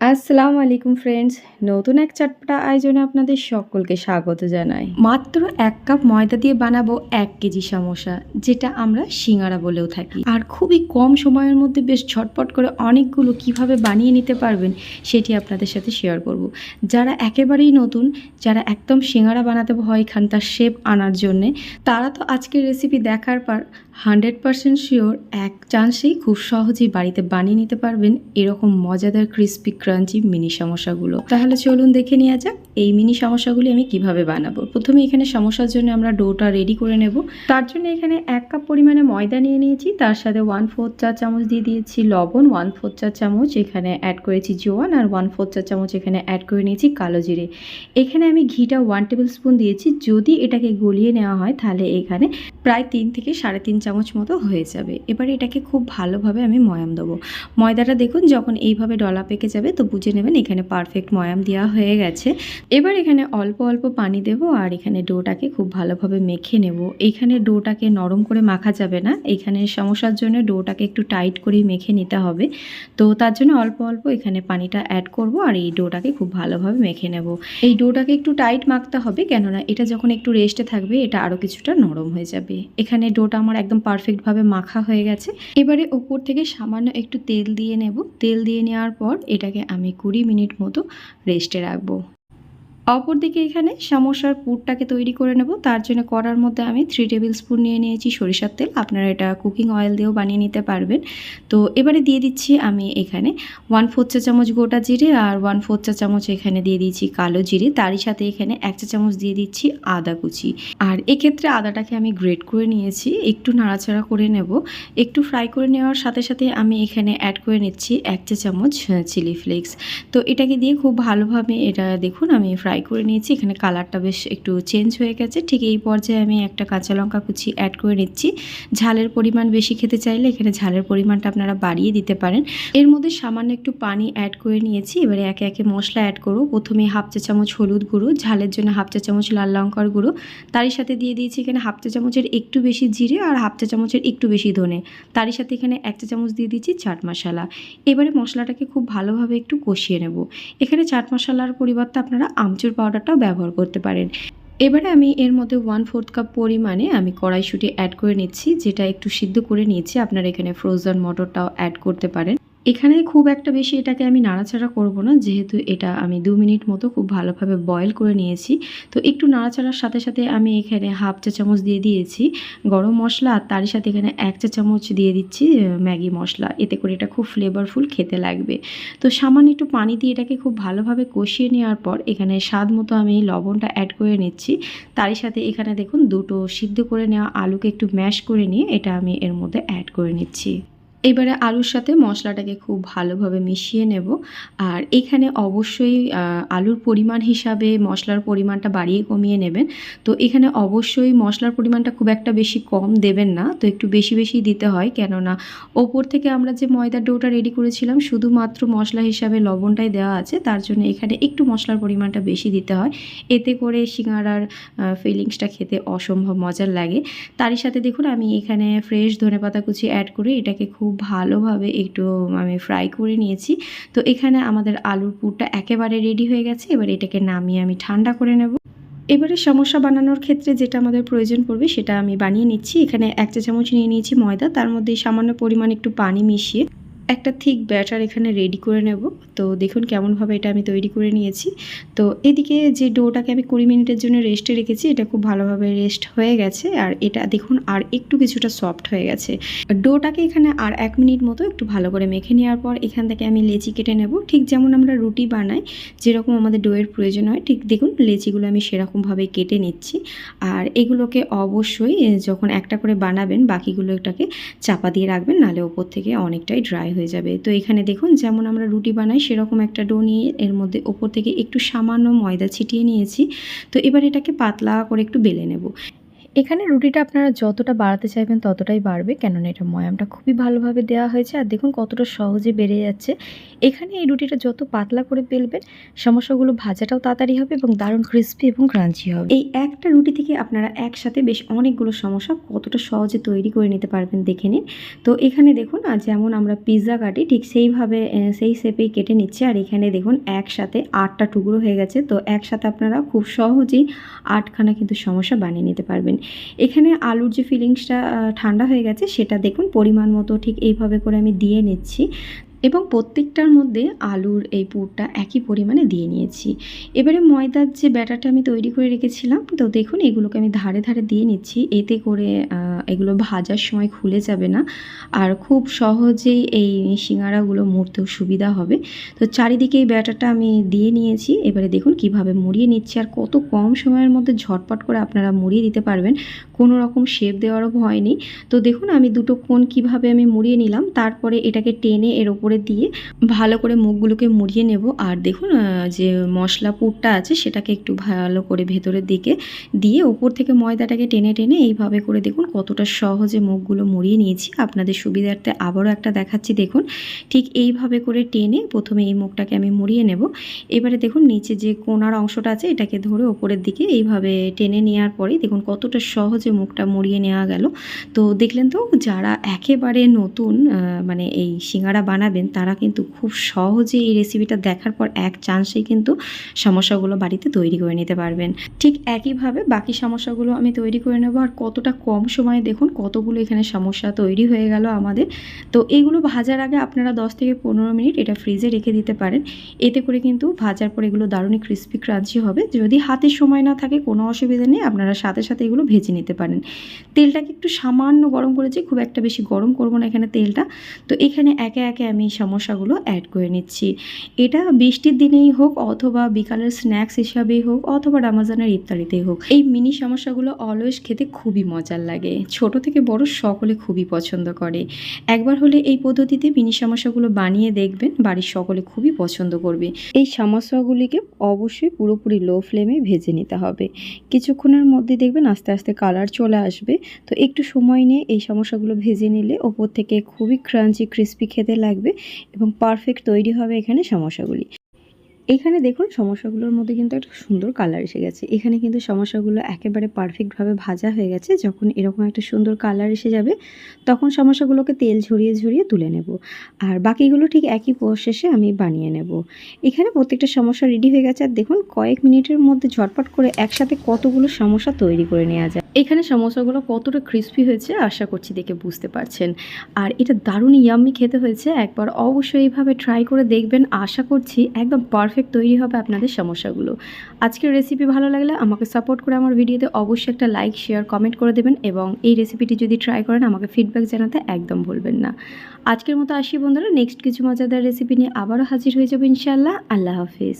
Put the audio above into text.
আসসালামু আলাইকুম ফ্রেন্ডস নতুন এক চটপটা আয়োজনে আপনাদের সকলকে স্বাগত জানাই। মাত্র এক কাপ ময়দা দিয়ে বানাবো এক কেজি সমোসা, যেটা আমরা সিঙ্গারা বলেও থাকি। আর খুবই কম সময়ের মধ্যে বেশ ঝটপট করে অনেকগুলো কীভাবে বানিয়ে নিতে পারবেন, সেটি আপনাদের সাথে শেয়ার করব। যারা একেবারেই নতুন, যারা একদম সিঙ্গারা বানাতে ভয় খান তার শেপ আনার জন্যে, তারা তো আজকের রেসিপি দেখার পর হান্ড্রেড পারসেন্ট শিওর এক চান্সেই খুব সহজেই বাড়িতে বানিয়ে নিতে পারবেন এরকম মজাদার ক্রিস্পি ক্রাঞ্চি মিনি সমস্যাগুলো। তাহলে চলুন দেখে নেওয়া যাক এই মিনি সমস্যাগুলি আমি কীভাবে বানাবো। প্রথমে এখানে সমস্যার জন্য আমরা ডোটা রেডি করে নেব। তার জন্য এখানে এক কাপ পরিমাণে ময়দা নিয়ে নিয়েছি। তার সাথে ওয়ান ফোর্থ চা চামচ দিয়ে দিয়েছি লবণ ওয়ান ফোর্থ চা চামচ এখানে অ্যাড করেছি জোয়ান, আর ওয়ান ফোর্থ চা চামচ এখানে অ্যাড করে নিয়েছি কালো জিরে। এখানে আমি ঘিটা ওয়ান টেবিল স্পুন দিয়েছি। যদি এটাকে গলিয়ে নেওয়া হয়, তাহলে এখানে প্রায় তিন থেকে সাড়ে তিন চামচ মতো হয়ে যাবে। এবার এটাকে খুব ভালোভাবে আমি ময়াম দেবো। ময়দাটা দেখুন, যখন এইভাবে ডলা পেকে যাবে তো বুঝে নেবেন, এখানে পারফেক্ট ময়াম দেওয়া হয়ে গেছে। এবার এখানে অল্প অল্প পানি দেবো আর এখানে ডোটাকে খুব ভালোভাবে মেখে নেব। এইখানে ডোটাকে নরম করে মাখা যাবে না। এখানে সমস্যার জন্য ডোটাকে একটু টাইট করেই মেখে নিতে হবে। তো তার জন্য অল্প অল্প এখানে পানিটা অ্যাড করব আর এই ডোটাকে খুব ভালোভাবে মেখে নেব। এই ডোটাকে একটু টাইট মাখতে হবে, কেননা এটা যখন একটু রেস্টে থাকবে, এটা আরও কিছুটা নরম হয়ে যাবে। এখানে ডোটা আমার একদম পারফেক্টভাবে মাখা হয়ে গেছে। এবারে ওপর থেকে সামান্য একটু তেল দিয়ে নেব। তেল দিয়ে নেওয়ার পর এটাকে আমি কুড়ি মিনিট মতো রেস্টে রাখব। অপরদিকে এখানে সমোসার পুরটাকে তৈরি করে নেব। তার জন্য করার মধ্যে আমি থ্রি টেবিল স্পুন নিয়ে নিয়েছি সরিষার তেল। আপনারা এটা কুকিং অয়েল দিয়েও বানিয়ে নিতে পারবেন। তো এবারে দিয়ে দিচ্ছি আমি এখানে ওয়ান ফোর চা চামচ গোটা জিরে আর ওয়ান ফোর চা চামচ এখানে দিয়ে দিচ্ছি কালো জিরে। তারই সাথে এখানে এক চা চামচ দিয়ে দিচ্ছি আদা কুচি। আর এক্ষেত্রে আদাটাকে আমি গ্রেট করে নিয়েছি। একটু নাড়াচাড়া করে নেব। একটু ফ্রাই করে নেওয়ার সাথে সাথে আমি এখানে অ্যাড করে নিচ্ছি এক চা চামচ চিলি ফ্লেক্স তো এটাকে দিয়ে খুব ভালোভাবে এটা দেখুন আমি ফ্রাই করে নিয়েছি। এখানে কালারটা বেশ একটু চেঞ্জ হয়ে গেছে। ঠিক এই পর্যায়ে আমি একটা কাঁচা লঙ্কা কুচি অ্যাড করে নিচ্ছি। ঝালের পরিমাণ বেশি খেতে চাইলে এখানে ঝালের পরিমাণটা আপনারা বাড়িয়ে দিতে পারেন। এর মধ্যে সামান্য একটু পানি অ্যাড করে নিয়েছি। এবারে একে একে মশলা অ্যাড করব। প্রথমে হাফ চা চামচ হলুদ গুঁড়ো, ঝালের জন্য হাফ চা চামচ লাল লঙ্কার গুঁড়ো। তারই সাথে দিয়ে দিয়েছি এখানে হাফ চা চামচের একটু বেশি জিরে আর হাফ চা চামচের একটু বেশি ধনে। তারই সাথে এখানে এক চা চামচ দিয়ে দিচ্ছি চাট মশলা। এবারে মশলাটাকে খুব ভালোভাবে একটু কষিয়ে নেব। এখানে চাট মশলার পরিবর্তে আপনারা আমচুর পাউডারটাও ব্যবহার করতে পারেন। এবারে আমি এর মধ্যে ওয়ান ফোর্থ কাপ পরিমাণে আমি কড়াইশুটি অ্যাড করে নিচ্ছি, যেটা একটু সিদ্ধ করে নিয়েছি। আপনারা এখানে ফ্রোজেন মটরটাও অ্যাড করতে পারেন। এখানে খুব একটা বেশি এটাকে আমি নাড়াচাড়া করব না, যেহেতু এটা আমি দু মিনিট মতো খুব ভালোভাবে বয়েল করে নিয়েছি। তো একটু নাড়াচাড়ার সাথে সাথে আমি এখানে হাফ চা চামচ দিয়ে দিয়েছি গরম মশলা, আর তারই সাথে এখানে এক চা চামচ দিয়ে দিচ্ছি ম্যাগি মশলা। এতে করে এটা খুব ফ্লেভারফুল খেতে লাগবে। তো সামান্য একটু পানি দিয়ে এটাকে খুব ভালোভাবে কষিয়ে নেওয়ার পর এখানে স্বাদ মতো আমি লবণটা অ্যাড করে নিচ্ছি। তারই সাথে এখানে দেখুন দুটো সিদ্ধ করে নেওয়া আলুকে একটু ম্যাশ করে নিয়ে এটা আমি এর মধ্যে অ্যাড করে নিচ্ছি। এবারে আলুর সাথে মশলাটাকে খুব ভালোভাবে মিশিয়ে নেব। আর এখানে অবশ্যই আলুর পরিমাণ হিসাবে মশলার পরিমাণটা বাড়িয়ে কমিয়ে নেবেন। তো এখানে অবশ্যই মশলার পরিমাণটা খুব একটা বেশি কম দেবেন না, তো একটু বেশি বেশি দিতে হয়। কেননা ওপর থেকে আমরা যে ময়দার ডোটা রেডি করেছিলাম, শুধুমাত্র মশলা হিসাবে লবণটাই দেওয়া আছে, তার জন্য এখানে একটু মশলার পরিমাণটা বেশি দিতে হয়। এতে করে সিঙ্গারার ফিলিংসটা খেতে অসম্ভব মজার লাগে। তারই সাথে দেখুন, আমি এখানে ফ্রেশ ধনেপাতা কুচি অ্যাড করে এটাকে খুব খুব ভালোভাবে একটু আমি ফ্রাই করে নিয়েছি। তো এখানে আমাদের আলুর পুরটা একেবারে রেডি হয়ে গেছে। এবার এটাকে নামিয়ে আমি ঠান্ডা করে নেব। এবারে সমস্যা বানানোর ক্ষেত্রে যেটা আমাদের প্রয়োজন পড়বে, সেটা আমি বানিয়ে নিচ্ছি। এখানে এক চা চামচ নিয়ে নিয়েছি ময়দা। তার মধ্যে সামান্য পরিমাণ একটু পানি মিশিয়ে একটা থিক ব্যাটার এখানে রেডি করে নেব। তো দেখুন কেমনভাবে এটা আমি তৈরি করে নিয়েছি। তো এদিকে যে ডোটাকে আমি কুড়ি মিনিটের জন্য রেস্টে রেখেছি, এটা খুব ভালোভাবে রেস্ট হয়ে গেছে। আর এটা দেখুন, আর একটু কিছুটা সফট হয়ে গেছে। ডোটাকে এখানে আর এক মিনিট মতো একটু ভালো করে মেখে নেওয়ার পর এখান থেকে আমি লেচি কেটে নেব। ঠিক যেমন আমরা রুটি বানাই, যেরকম আমাদের ডোয়ের প্রয়োজন হয়, ঠিক দেখুন লেচিগুলো আমি সেরকমভাবে কেটে নিচ্ছি। আর এগুলোকে অবশ্যই যখন একটা করে বানাবেন, বাকিগুলো এটাকে চাপা দিয়ে রাখবেন, নাহলে ওপর থেকে অনেকটাই ড্রাই যাবে। তো এখানে দেখুন, যেমন আমরা রুটি বানাই, সেরকম একটা ডো নিয়ে এর মধ্যে ওপর থেকে একটু সামান্য ময়দা ছিটিয়ে নিয়েছি। তো এবার এটাকে পাতলা করে একটু বেলে নেব। এখানে রুটিটা আপনারা যতটা বাড়াতে চাইবেন ততটাই বাড়বে। কেননা এটা ময়ামটা খুবই ভালোভাবে দেওয়া হয়েছে। আর দেখুন কতটা সহজে বেড়ে যাচ্ছে। এখানে এই রুটিটা যত পাতলা করে বেলবেন, সমস্যাগুলো ভাজাটাও তাড়াতাড়ি হবে এবং দারুণ ক্রিস্পি এবং ক্রাঞ্চি হবে। এই একটা রুটি থেকে আপনারা একসাথে বেশ অনেকগুলো সমস্যা কতটা সহজে তৈরি করে নিতে পারবেন দেখে নিন। তো এখানে দেখুন যেমন আমরা পিৎজা কাটি, ঠিক সেইভাবে সেই শেপেই কেটে নিচ্ছে। আর এখানে দেখুন একসাথে আটটা টুকরো হয়ে গেছে। তো একসাথে আপনারা খুব সহজেই আটখানা কিন্তু সমস্যা বানিয়ে নিতে পারবেন। এখানে আলুর যে ফিলিংসটা ঠান্ডা হয়ে গেছে, সেটা দেখুন, পরিমাণ মতো ঠিক এইভাবে করে আমি দিয়ে নিচ্ছি। এবং প্রত্যেকটার মধ্যে আলুর এই পুরটা একই পরিমাণে দিয়ে নিয়েছি। এবারে ময়দার যে ব্যাটারটা আমি তৈরি করে রেখেছিলাম, তো দেখুন এগুলোকে আমি ধারে ধারে দিয়ে নিচ্ছি। এতে করে এগুলো ভাজার সময় খুলে যাবে না। আর খুব সহজেই এই সিঙ্গারাগুলো মুড়তেও সুবিধা হবে। তো চারিদিকে এই ব্যাটারটা আমি দিয়ে নিয়েছি। এবারে দেখুন কীভাবে মুড়িয়ে নিচ্ছি। আর কত কম সময়ের মধ্যে ঝটপট করে আপনারা মুড়িয়ে দিতে পারবেন। কোনো রকম শেপ দেওয়ারও ভয় নেই। তো দেখুন আমি দুটো কোণ কীভাবে আমি মুড়িয়ে নিলাম, তারপরে এটাকে টেনে এর ওপরে দিয়ে ভালো করে মুখগুলোকে মুড়িয়ে নেব। আর দেখুন যে মশলা পুরটা আছে সেটাকে একটু ভালো করে ভেতরের দিকে দিয়ে ওপর থেকে ময়দাটাকে টেনে টেনে এইভাবে করে দেখুন কতটা সহজে মুখগুলো মুড়িয়ে নিয়েছি। আপনাদের সুবিধার্থে আবারও একটা দেখাচ্ছি। দেখুন, ঠিক এইভাবে করে টেনে প্রথমে এই মুখটাকে আমি মুড়িয়ে নেব। এবারে দেখুন, নিচে যে কোনার অংশটা আছে এটাকে ধরে ওপরের দিকে এইভাবে টেনে নেওয়ার পরেই দেখুন কতটা সহজে মুখটা মুড়িয়ে নেওয়া গেল। তো দেখলেন তো, যারা একেবারে নতুন মানে এই সিঙ্গারা বানাবেন তারা কিন্তু খুব সহজে এই রেসিপিটা দেখার পর এক চান্সেই কিন্তু সমস্যাগুলো বাড়িতে তৈরি করে নিতে পারবেন। ঠিক একইভাবে বাকি সমস্যাগুলো আমি তৈরি করে নেব। আর কতটা কম সময়ে দেখুন, কতগুলো এখানে সমস্যা তৈরি হয়ে গেল আমাদের। তো এইগুলো ভাজার আগে আপনারা 10 থেকে পনেরো মিনিট এটা ফ্রিজে রেখে দিতে পারেন। এতে করে কিন্তু ভাজার পর এগুলো দারুণই ক্রিস্পি ক্রাঞ্চি হবে। যদি হাতে সময় না থাকে, কোনো অসুবিধা নেই, আপনারা সাথে সাথে এগুলো ভেজে নিতে পারেন। তেলটাকে একটু সামান্য গরম করেছি, খুব একটা বেশি গরম করব না এখানে তেলটা। তো এখানে একে একে আমি সমস্যাগুলো অ্যাড করে নিচ্ছি। এটা বৃষ্টির দিনেই হোক অথবা বিকালের স্ন্যাক্স হিসাবেই হোক অথবা রামাজানের ইফতারিতেই হোক, এই মিনি সমস্যাগুলো অলওয়েজ খেতে খুবই মজার লাগে। ছোট থেকে বড় সকলে খুবই পছন্দ করে। একবার হলে এই পদ্ধতিতে মিনি সমস্যাগুলো বানিয়ে দেখবেন, বাড়ির সকলে খুবই পছন্দ করবে। এই সমস্যাগুলিকে অবশ্যই পুরোপুরি লো ফ্লেমে ভেজে নিতে হবে। কিছুক্ষণের মধ্যে দেখবেন আস্তে আস্তে কালার চলে আসবে। তো একটু সময় নিয়ে এই সমস্যাগুলো ভেজে নিলে ওপর থেকে খুবই ক্রাঞ্চি ক্রিস্পি খেতে লাগবে। এবং পারফেক্ট তৈরি হবে এখানে সমস্যাগুলি। এখানে দেখুন, সমস্যাগুলোর মধ্যে কিন্তু একটা সুন্দর কালার এসে গেছে। এখানে কিন্তু সমস্যাগুলো একেবারে পারফেক্টভাবে ভাজা হয়ে গেছে। যখন এরকম একটা সুন্দর কালার এসে যাবে, তখন সমস্যাগুলোকে তেল ঝরিয়ে ঝরিয়ে তুলে নেব। আর বাকিগুলো ঠিক একই প্রসেসে আমি বানিয়ে নেব। এখানে প্রত্যেকটা সমস্যা রেডি হয়ে গেছে। আর দেখুন, কয়েক মিনিটের মধ্যে ঝটপট করে একসাথে কতগুলো সমস্যা তৈরি করে নেওয়া যায়। এখানে সমস্যাগুলো কতটা ক্রিস্পি হয়েছে, আশা করছি দেখে বুঝতে পারছেন। আর এটা দারুণ ইয়াম্মি খেতে হয়েছে। একবার অবশ্যই এইভাবে ট্রাই করে দেখবেন। আশা করছি একদম পারফেক্ট তৈরি হবে আপনাদের সমস্যাগুলো। আজকের রেসিপি ভালো লাগলে আমাকে সাপোর্ট করে আমার ভিডিওতে অবশ্যই একটা লাইক শেয়ার কমেন্ট করে দেবেন এবং এই রেসিপিটি যদি ট্রাই করেন, আমাকে ফিডব্যাক জানাতে একদম ভুলবেন না। আজকের মতো আসি বন্ধুরা নেক্সট কিছু মজাদার রেসিপি নিয়ে আবারও হাজির হয়ে যাব ইনশাআল্লাহ। আল্লাহ হাফিজ।